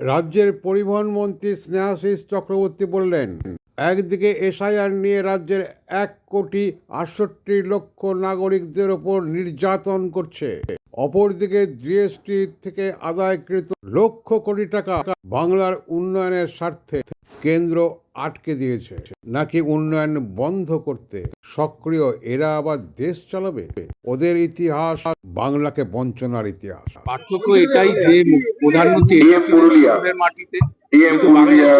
রাজ্যের পরিবহন মন্ত্রী স্নেহাশিস চক্রবর্তী বললেন, একদিকে এসআইআর নিয়ে রাজ্যের এক কোটি আটষট্টি লক্ষ নাগরিকদের ওপর নির্যাতন করছে। অপরদিকে জিএসটি থেকে আদায়কৃত লক্ষ কোটি টাকা বাংলার উন্নয়নের স্বার্থে কেন্দ্র আটকে দিয়েছে। নাকি উন্নয়ন বন্ধ করতে সক্রিয় এরা আবার দেশ চালাবে? ওদের ইতিহাস বাংলাকে বঞ্চনার ইতিহাস। পার্থক্য এটাই যে প্রধানমন্ত্রী মাটিতে ডিএম পুরুলিয়া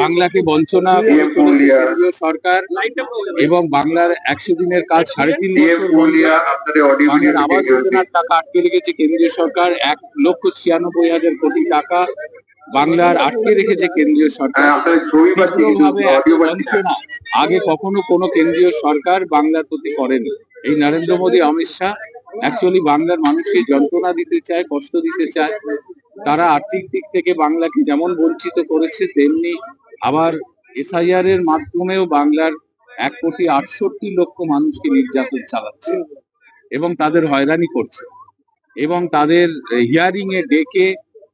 বাংলাকে বঞ্চনা পুরুলিয়া। সরকার এবং বাংলার একশো দিনের কাজ সাড়ে তিন ডিএম পুরুলিয়া আপনাদের অডিও ভিডিও আবাস যোজনার টাকা আটকে রেখেছে কেন্দ্রীয় সরকার। এক লক্ষ ছিয়ানব্বই হাজার কোটি টাকা বাংলার আটকে রেখেছে কেন্দ্রীয় সরকার। হ্যাঁ আগে কখনো কোনো কেন্দ্রীয় সরকার বাংলার প্রতি করেনি। এই নরেন্দ্র মোদী অমিত শাহ অ্যাকচুয়ালি বাংলার মানুষকে যন্ত্রণা দিতে চায় কষ্ট দিতে চায়। তারা আর্থিক দিক থেকে বাংলাকে যেমন বঞ্চিত করেছে, তেমনি আবার এসআইআর এর মাধ্যমেও বাংলার এক কোটি আটষট্টি লক্ষ মানুষকে নির্যাতন চালাচ্ছে এবং তাদের হয়রানি করছে এবং তাদের হিয়ারিং এ ডেকে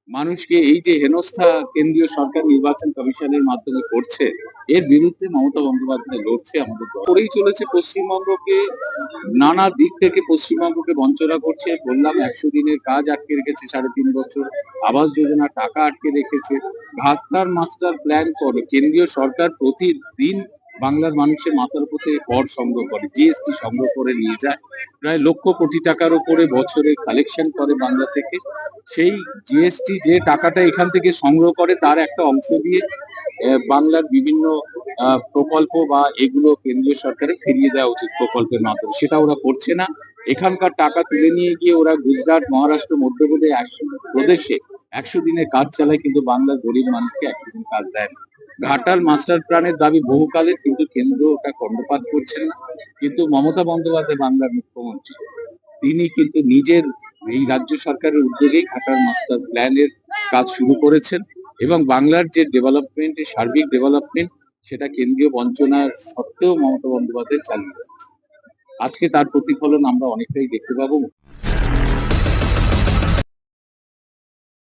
মানুষকে এই যে হেনস্থা কেন্দ্রীয় সরকার নির্বাচন কমিশনের মাধ্যমে করছে, এর বিরুদ্ধে মমতা বন্দ্যোপাধ্যায় লড়ছে আমাদের। করেই চলেছে পশ্চিমবঙ্গকে, নানা দিক থেকে পশ্চিমবঙ্গকে বঞ্চনা করছে। বললাম, একশো দিনের কাজ আটকে রেখেছে সাড়ে তিন বছর। আবাস যোজনা টাকা আটকে রেখেছে। ঘাসতার মাস্টার প্ল্যান করে। কেন্দ্রীয় সরকার প্রতিদিন বাংলার মানুষের মাথার উপরে কর সংগ্রহ করে, জিএসটি সংগ্রহ করে নিয়ে যায়। প্রায় লক্ষ কোটি টাকার উপরে বছরে কালেকশন করে বাংলা থেকে। সেই জিএসটি যে টাকাটা এখান থেকে সংগ্রহ করে, তার একটা অংশ দিয়ে বাংলার বিভিন্ন প্রকল্প বা এগুলো কেন্দ্রীয় সরকারে ফিরিয়ে দেওয়া উচিত প্রকল্পের মাধ্যমে। সেটা ওরা করছে না। এখানকার টাকা তুলে নিয়ে গিয়ে ওরা গুজরাট, মহারাষ্ট্র, মধ্যপ্রদেশ একশো প্রদেশে একশো দিনের কাজ চালায়, কিন্তু বাংলার গরিব মানুষকে একশো দিন কাজ দেয় না। ঘাটাল মাস্টার প্ল্যানের দাবি বহুকালের কিন্তু কেন্দ্র ওটা কর্ণপাত করছেন না। কিন্তু মমতা বন্দ্যোপাধ্যায় বাংলার মুখ্যমন্ত্রী, তিনি কিন্তু নিজের এই রাজ্য সরকারের উদ্যোগেই ঘাটাল মাস্টার প্ল্যানের কাজ শুরু করেছেন এবং বাংলার যে ডেভেলপমেন্ট সার্বিক ডেভেলপমেন্ট, সেটা কেন্দ্রীয় বঞ্চনার সত্ত্বেও মমতা বন্দ্যোপাধ্যায় চালিয়ে যাচ্ছে। আজকে তার প্রতিফলন আমরা অনেকটাই দেখতে পাবো।